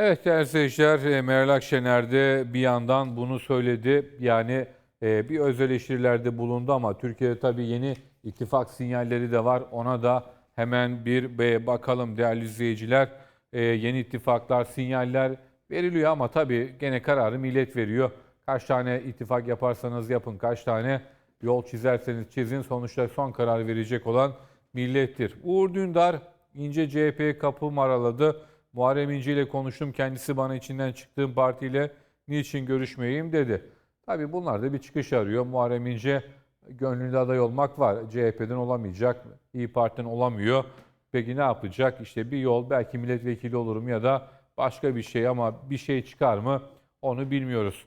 Evet değerli seyirciler, e, Meral Akşener de bir yandan bunu söyledi. Yani e, bir öz eleştirilerde bulundu ama Türkiye'de tabii yeni ittifak sinyalleri de var. Ona da hemen bir bakalım değerli izleyiciler. E, Yeni ittifaklar, sinyaller veriliyor ama tabii gene kararı millet veriyor. Kaç tane ittifak yaparsanız yapın, kaç tane yol çizerseniz çizin. Sonuçta son karar verecek olan millettir. Uğur Dündar İnce CHP'ye kapı maraladı. Muharrem İnce ile konuştum. Kendisi bana içinden çıktığım partiyle niçin görüşmeyeyim dedi. Tabii bunlar da bir çıkış arıyor. Muharrem İnce gönlünde aday olmak var. CHP'den olamayacak, İyi Parti'den olamıyor. Peki ne yapacak? İşte bir yol belki milletvekili olurum ya da başka bir şey ama bir şey çıkar mı onu bilmiyoruz.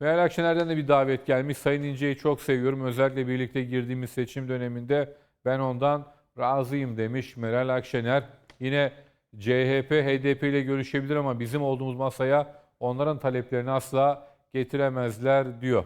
Meral Akşener'den de bir davet gelmiş. Sayın İnce'yi çok seviyorum. Özellikle birlikte girdiğimiz seçim döneminde ben ondan razıyım demiş Meral Akşener. Yine CHP, HDP ile görüşebilir ama bizim olduğumuz masaya onların taleplerini asla getiremezler diyor.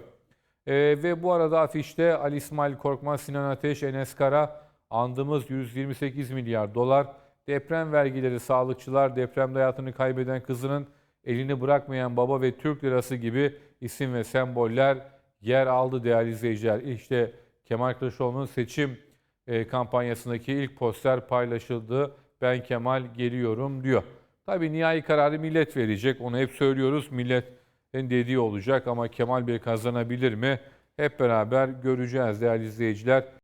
Ee, ve bu arada afişte Ali İsmail Korkmaz, Sinan Ateş, Enes Kara andığımız 128 milyar dolar deprem vergileri, sağlıkçılar, depremde hayatını kaybeden kızının elini bırakmayan baba ve Türk lirası gibi isim ve semboller yer aldı değerli izleyiciler. İşte Kemal Kılıçdaroğlu'nun seçim e, kampanyasındaki ilk poster paylaşıldı. Ben Kemal geliyorum diyor. Tabii nihai kararı millet verecek. Onu hep söylüyoruz. Milletin dediği olacak ama Kemal Bey kazanabilir mi? Hep beraber göreceğiz değerli izleyiciler.